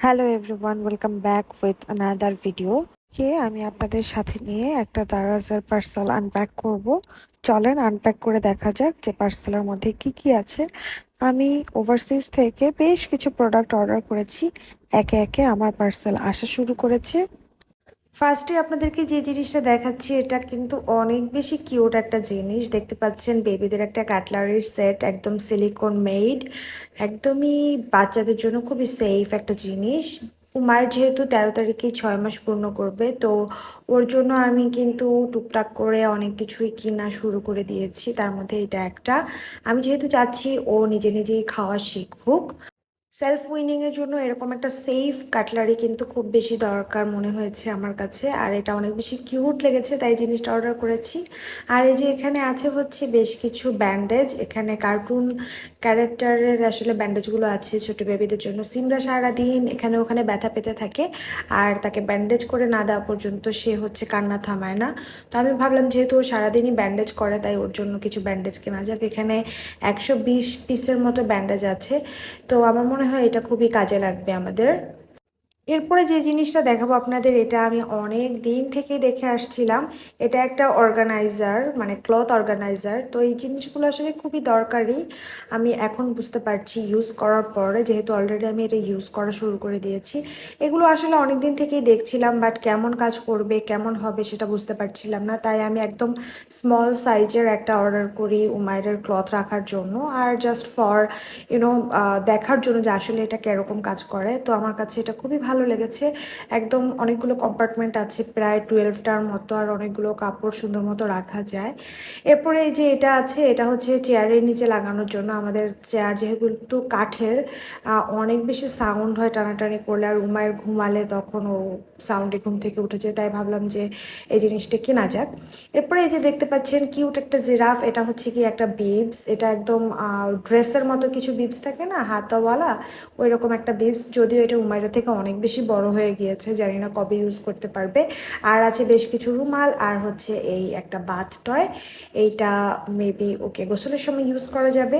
Hello everyone welcome back with another video কে আমি আপনাদের সাথে নিয়ে একটা দারাজার পার্সেল আনপ্যাক করব। চলেন আনপ্যাক করে দেখা যাক যে পার্সেলের মধ্যে কি কি আছে। আমি ওভারসিজ থেকে বেশ কিছু প্রোডাক্ট অর্ডার করেছি। একে একে আমার পার্সেল আসা শুরু করেছে। ফার্স্টে আপনাদেরকে যে জিনিসটা দেখাচ্ছি, এটা কিন্তু অনেক বেশি কিউট একটা জিনিস। দেখতে পাচ্ছেন বেবিদের একটা কাটলারির সেট একদম সিলিকন মেড একদমই বাচ্চাদের জন্য খুবই সেফ একটা জিনিস। মায়ের যেহেতু তেরো তারিখে ছয় মাস পূর্ণ করবে, তো ওর জন্য আমি কিন্তু টুকটাক করে অনেক কিছুই কিনা শুরু করে দিয়েছি। তার মধ্যে এটা একটা। আমি যেহেতু চাচ্ছি ও নিজে নিজেই খাওয়া শিখুক। সেলফ উইনিংয়ের জন্য এরকম একটা সেফ কাটলারি কিন্তু খুব বেশি দরকার মনে হয়েছে আমার কাছে। আর এটা অনেক বেশি কিউট লেগেছে, তাই জিনিসটা অর্ডার করেছি। আর এই যে এখানে আছে হচ্ছে বেশ কিছু ব্যান্ডেজ এখানে কার্টুন ক্যারেক্টারের আসলে ব্যান্ডেজগুলো আছে ছোটো বেবিদের জন্য। সিমরা সারাদিন এখানে ওখানে ব্যথা পেতে থাকে, আর তাকে ব্যান্ডেজ করে না দেওয়া পর্যন্ত সে হচ্ছে কান্না থামায় না। তো আমি ভাবলাম যেহেতু ও সারাদিনই ব্যান্ডেজ করে, তাই ওর জন্য কিছু ব্যান্ডেজ কেনা যাক। এখানে একশো বিশ পিসের মতো ব্যান্ডেজ আছে। তো আমার মনে হয় এটা খুবই কাজে লাগবে আমাদের। এরপরে যে জিনিসটা দেখাবো আপনাদের, এটা আমি অনেক দিন থেকে দেখে আসছিলাম। এটা একটা অর্গানাইজার মানে ক্লথ অর্গানাইজার তো এই জিনিসগুলো আসলে খুবই দরকারি। আমি এখন বুঝতে পারছি ইউজ করার পরে, যেহেতু অলরেডি আমি এটা ইউজ করা শুরু করে দিয়েছি। এগুলো আসলে অনেক দিন থেকেই দেখছিলাম বাট কেমন কাজ করবে, কেমন হবে সেটা বুঝতে পারছিলাম না। তাই আমি একদম স্মল সাইজের একটা অর্ডার করি উমায়ের ক্লথ রাখার জন্য। আর জাস্ট ফর ইউনো দেখার জন্য যে আসলে এটা কীরকম কাজ করে। তো আমার কাছে এটা খুবই ভালো লেগেছে। একদম অনেকগুলো কম্পার্টমেন্ট আছে, প্রায় টুয়েলভটার মতো আর অনেকগুলো কাপড় সুন্দর মতো রাখা যায়। এরপরে এই যে এটা আছে, এটা হচ্ছে চেয়ারের নিচে লাগানোর জন্য আমাদের চেয়ার যেহেতু কাঠের অনেক বেশি সাউন্ড হয় টানাটানি করলে আর উমায়ের ঘুমালে তখন ও সাউন্ডে ঘুম থেকে উঠেছে, তাই ভাবলাম যে এই জিনিসটা কেনা যাক। এরপরে এই যে দেখতে পাচ্ছেন কিউট একটা জিরাফ এটা হচ্ছে কি একটা বিবস এটা একদম ড্রেসের মতো কিছু বিবস থাকে না, হাতাওয়ালা ওই রকম একটা বিবস যদিও এটা উমাইরা থেকে অনেক বেশি বড় হয়ে গিয়েছে, জানি না কবে ইউজ করতে পারবে। আর আছে বেশ কিছু রুমাল, আর হচ্ছে এই একটা বাথ টয় এইটা মেবি ওকে গোসলের সময় ইউজ করা যাবে।